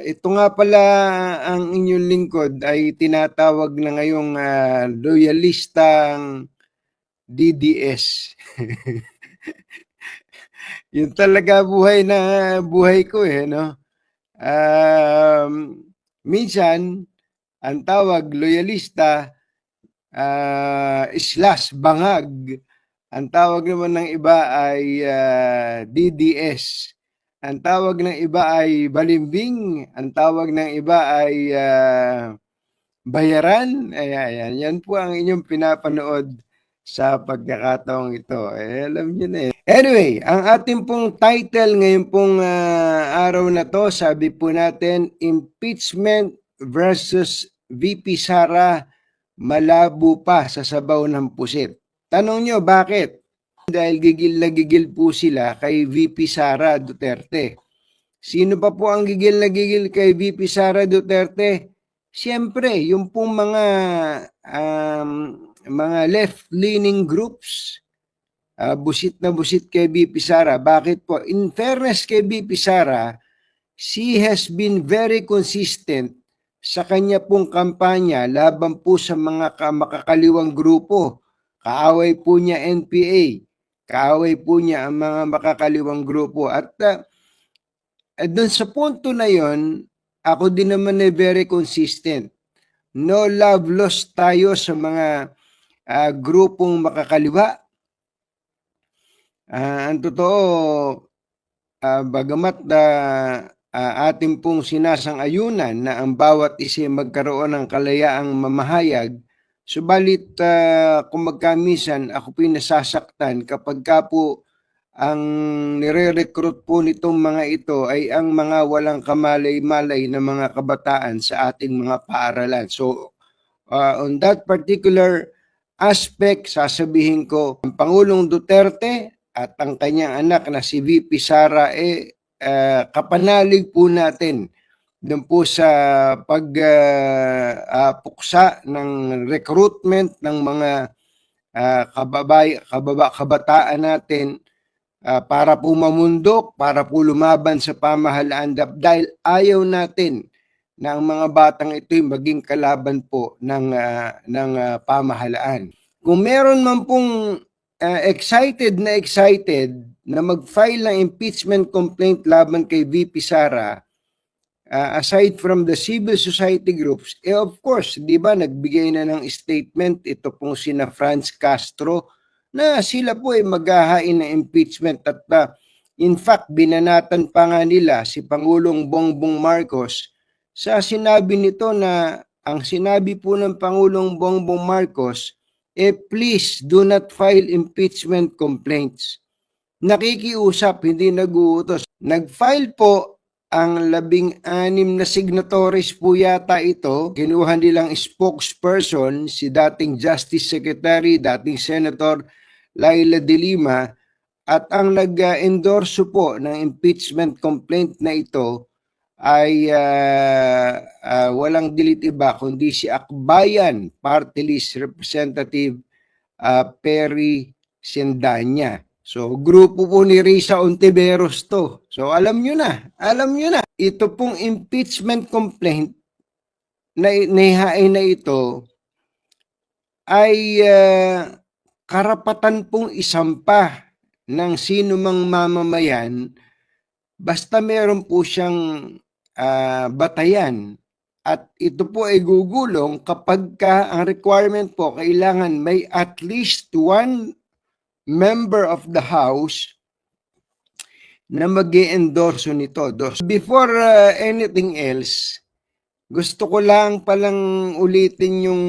Ito nga pala ang inyong lingkod ay tinatawag na ngayong ah, loyalistang DDS. Yun talaga buhay na buhay ko eh, no? Um, minsan, ang tawag loyalista ah, slash bangag. Ang tawag naman ng iba ay ah, DDS. Ang tawag ng iba ay balimbing. Ang tawag ng iba ay ah, bayaran. Ayan. Yan po ang inyong pinapanood sa pagkakataong ito. Eh, alam niyo na eh. Anyway, ang ating pong title ngayon pong ah, araw na to, sabi po natin, Impeachment versus VP Sara malabo pa sa sabaw ng pusit. Tanong nyo, bakit? Dahil gigil na gigil po sila kay VP Sara Duterte. Sino pa po ang gigil na gigil kay VP Sara Duterte? Siyempre, yung pong mga um, mga left-leaning groups, ah, busit na busit kay VP Sara. Bakit po? In fairness kay VP Sara, she has been very consistent sa kanya pong kampanya laban po sa mga ka- makakaliwang grupo. Kaaway po niya NPA. Kaaway po niya ang mga makakaliwang grupo. At uh, doon sa punto na yon, ako din naman ay very consistent. No love lost tayo sa mga ah, grupong makakaliwa. Ah, ang totoo, ah, bagamat na ating pong sinasang-ayunan na ang bawat isa magkaroon ng kalayaang mamahayag, subalit ah, kung magkamisan ako po nasasaktan kapag ka po ang nire-recruit po nitong mga ito ay ang mga walang kamalay-malay na mga kabataan sa ating mga paaralan. So, ah, on that particular aspect, sasabihin ko, ang Pangulong Duterte at ang kanyang anak na si VP Sara, eh, ah, kapanalig po natin doon po sa pagpuksa ng recruitment ng mga ah, kababay, kababa, kabataan natin ah, para po mamundok, para po lumaban sa pamahalaan dahil ayaw natin na ang mga batang ito maging kalaban po ng, ah, ng ah, pamahalaan. Kung meron man pong ah, excited na excited na mag-file ng impeachment complaint laban kay VP Sara, ah, aside from the civil society groups, eh of course, di ba, nagbigay na ng statement ito pong sina Franz Castro na sila po ay maghahain ng impeachment at ah, in fact, binanatan pa nga nila si Pangulong Bongbong Marcos sa sinabi nito na ang sinabi po ng Pangulong Bongbong Marcos, eh please do not file impeachment complaints. Nakikiusap, hindi nag-uutos. Nag-file po ang labing anim na signatories po yata ito. Kinuha nilang spokesperson, si dating Justice Secretary, dating Senator Laila De Lima, at ang nag-endorso po ng impeachment complaint na ito ay ah, ah, walang dilit iba kundi si Akbayan Party List Representative ah, Perry Sendanya. So, grupo po ni Risa Ontiveros to. So, alam nyo na, alam nyo na. Ito pong impeachment complaint na nihain na ito ay ah, karapatan pong isampa ng sino mang mamamayan basta meron po siyang ah, batayan at ito po ay gugulong kapag ka ang requirement po kailangan may at least one member of the house na mag endorso nito. Before ah, anything else, gusto ko lang palang ulitin yung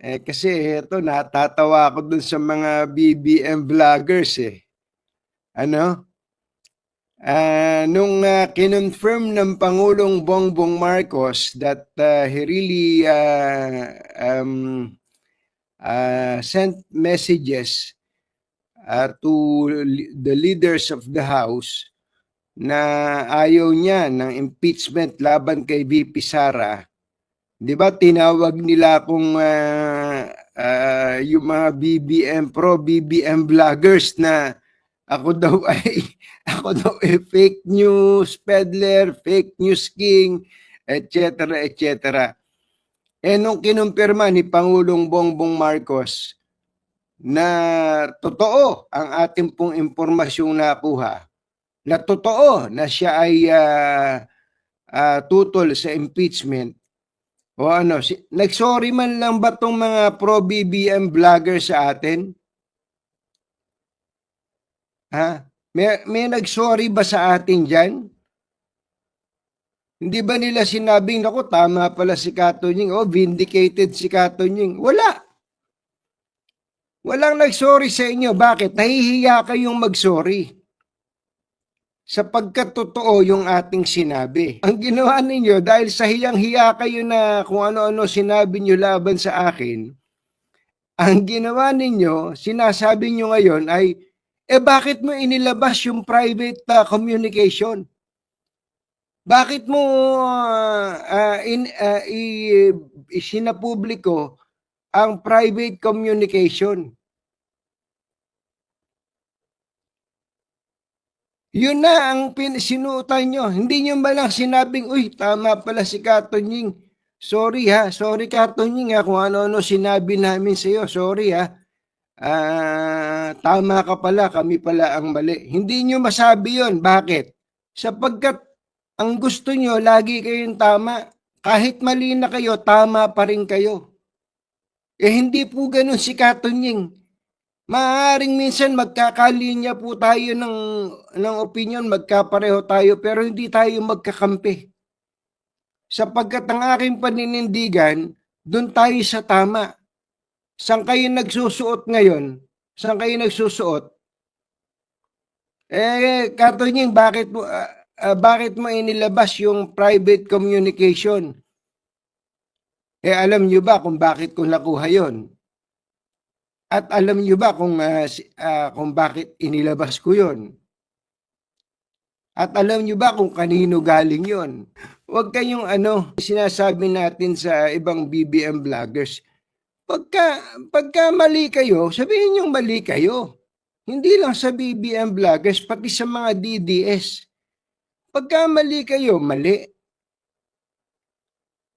eh, kasi ito, natatawa ako dun sa mga BBM vloggers eh. Ano? Ah, nung ah, kinonfirm ng Pangulong Bongbong Marcos that ah, he really ah, um, ah, sent messages ah, to the leaders of the House na ayaw niya ng impeachment laban kay VP Sara, 'di ba tinawag nila kung yung mga BBM pro BBM vloggers na ako daw ay ako daw ay fake news peddler, fake news king, etc. etc. Eh nung kinumpirma ni Pangulong Bongbong Marcos na totoo ang ating pong impormasyong nakuha, na totoo na siya ay ah, ah, tutol sa impeachment, o ano, si, nagsorry man lang ba tong mga pro-BBM vlogger sa atin? Ha? May, may nagsorry ba sa atin dyan? Hindi ba nila sinabing, naku, tama pala si Kato Nying, oh, vindicated si Kato Nying. Wala. Walang nagsorry sa inyo. Bakit? Nahihiya kayong magsorry. Sapagkat totoo yung ating sinabi. Ang ginawa ninyo, dahil sa hiyang-hiya kayo na kung ano-ano sinabi nyo laban sa akin, ang ginawa ninyo, sinasabi nyo ngayon ay, eh bakit mo inilabas yung private uh, communication? Bakit mo uh, in, uh, i- isinapubliko ang private communication? Yun na ang sinuutan nyo. Hindi nyo ba lang sinabing, uy, tama pala si Katunying. Sorry ha, sorry Katunying ha, kung ano-ano sinabi namin sa iyo. Sorry ha. Ah, tama ka pala, kami pala ang mali. Hindi nyo masabi yon. Bakit? Sapagkat ang gusto nyo, lagi kayong tama. Kahit mali na kayo, tama pa rin kayo. Eh hindi po ganun si Katunying. Maaring minsan magkakalinya po tayo ng, ng opinion, magkapareho tayo, pero hindi tayo magkakampi. Sapagkat ang aking paninindigan, doon tayo sa tama. Saan kayo nagsusuot ngayon? Saan kayo nagsusuot? Eh, Katunying, bakit mo, ah, ah, bakit mo inilabas yung private communication? Eh, alam nyo ba kung bakit ko nakuha yon? At alam niyo ba kung si- ah, kung bakit inilabas ko 'yon? At alam niyo ba kung kanino galing 'yon? Huwag kayong ano, sinasabi natin sa ibang BBM vloggers. Pagka pagka mali kayo, sabihin niyo mali kayo. Hindi lang sa BBM vloggers, pati sa mga DDS. Pagka mali kayo, mali.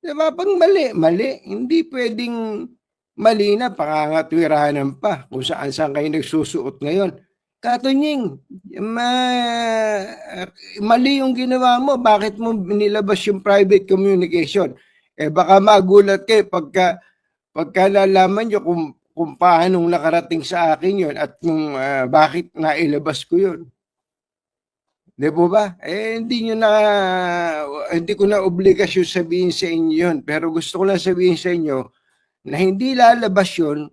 Diba? Pag mali, mali. Hindi pwedeng mali na, pangangatwiranan pa kung saan saan kayo nagsusuot ngayon. Katunying, ma, mali yung ginawa mo, bakit mo nilabas yung private communication? Eh baka magulat kayo pagka, pagka lalaman nyo kung, kung paano nakarating sa akin yon at kung ah, bakit nailabas ko yon. Di po ba? Eh, hindi nyo na, hindi ko na obligasyon sabihin sa inyo yun. Pero gusto ko lang sabihin sa inyo, na hindi lalabas yun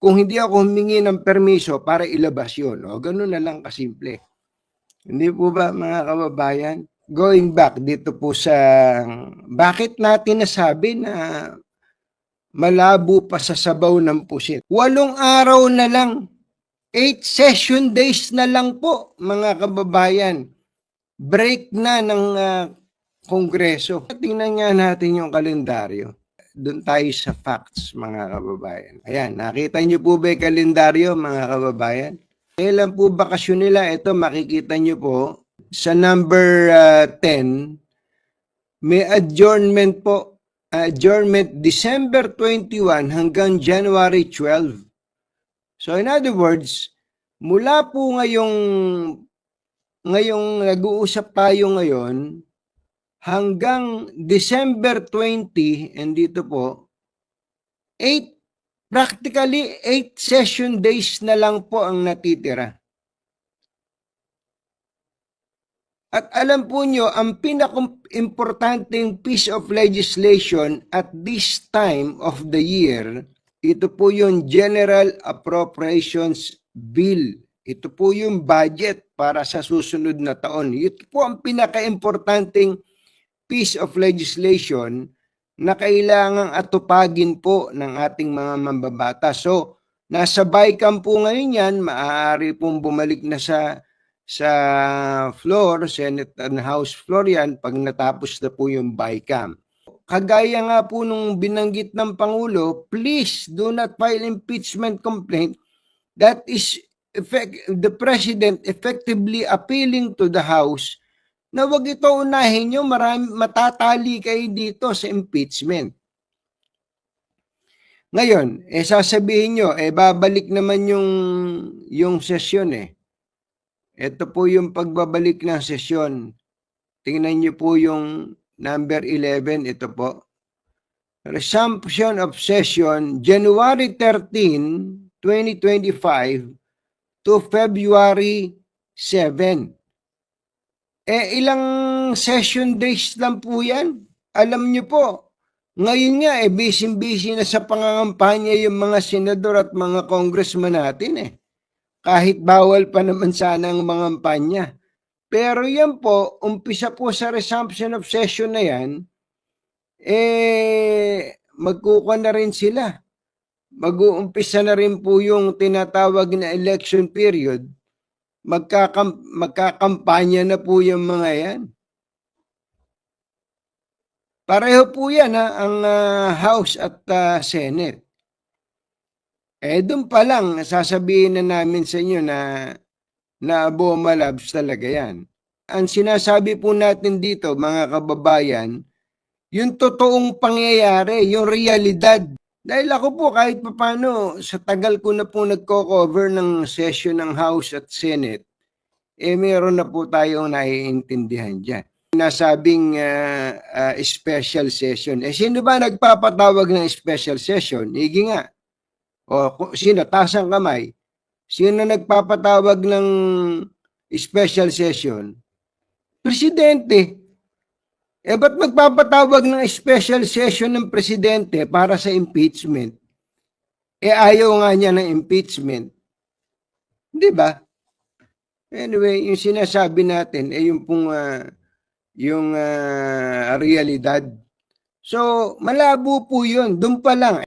kung hindi ako humingi ng permiso para ilabas yun. O, ganun na lang kasimple. Hindi po ba mga kababayan? Going back dito po sa bakit natin nasabi na malabo pa sa sabaw ng pusit. Walong araw na lang. Eight session days na lang po mga kababayan. Break na ng ah, Kongreso. Tingnan nga natin yung kalendaryo doon tayo sa facts, mga kababayan. Ayan, nakita niyo po ba yung kalendaryo, mga kababayan? Kailan po bakasyon nila? Ito, makikita niyo po. Sa number ah, 10, may adjournment po. Adjournment December 21 hanggang January 12. So in other words, mula po ngayong ngayong nag-uusap tayo ngayon, hanggang December 20, and dito po, 8, practically 8 session days na lang po ang natitira. At alam po nyo, ang pinaka-importanting piece of legislation at this time of the year, ito po yung General Appropriations Bill. Ito po yung budget para sa susunod na taon. Ito po ang pinaka-importanting piece of legislation na kailangang atupagin po ng ating mga mambabata. So, nasa BICAM po ngayon yan, maaari pong bumalik na sa sa floor, Senate and House floor yan, pag natapos na po yung BICAM. Kagaya nga po nung binanggit ng Pangulo, please do not file impeachment complaint that is effect, the President effectively appealing to the House na wag ito unahin nyo, marami, matatali kayo dito sa impeachment. Ngayon, eh sasabihin nyo, eh babalik naman yung, yung sesyon eh. Ito po yung pagbabalik ng sesyon. Tingnan nyo po yung number 11, ito po. Resumption of session, January 13, 2025 to February 7. Eh, ilang session days lang po yan? Alam nyo po, ngayon nga, eh, busy-busy na sa pangangampanya yung mga senador at mga congressman natin eh. Kahit bawal pa naman sana ang mga kampanya. Pero yan po, umpisa po sa resumption of session na yan, eh, magkukuha na rin sila. Mag-uumpisa na rin po yung tinatawag na election period. Magkakam magkakampanya na po yung mga yan. Pareho po yan ha, ang ah, House at ah, Senate. Eh, doon pa lang, sasabihin na namin sa inyo na na Aboma Labs talaga yan. Ang sinasabi po natin dito, mga kababayan, yung totoong pangyayari, yung realidad. Dahil ako po kahit papano, sa tagal ko na po nagko-cover ng session ng House at Senate, eh meron na po tayong naiintindihan dyan. Nasabing ah, ah, special session. Eh sino ba nagpapatawag ng special session? Igi nga. O sino, taas ang kamay. Sino nagpapatawag ng special session? Presidente. Eh, ba't magpapatawag ng special session ng presidente para sa impeachment? Eh, ayaw nga niya ng impeachment. Di ba? Anyway, yung sinasabi natin, eh, yung pong, ah, yung ah, realidad. So, malabo po yun. Doon pa lang.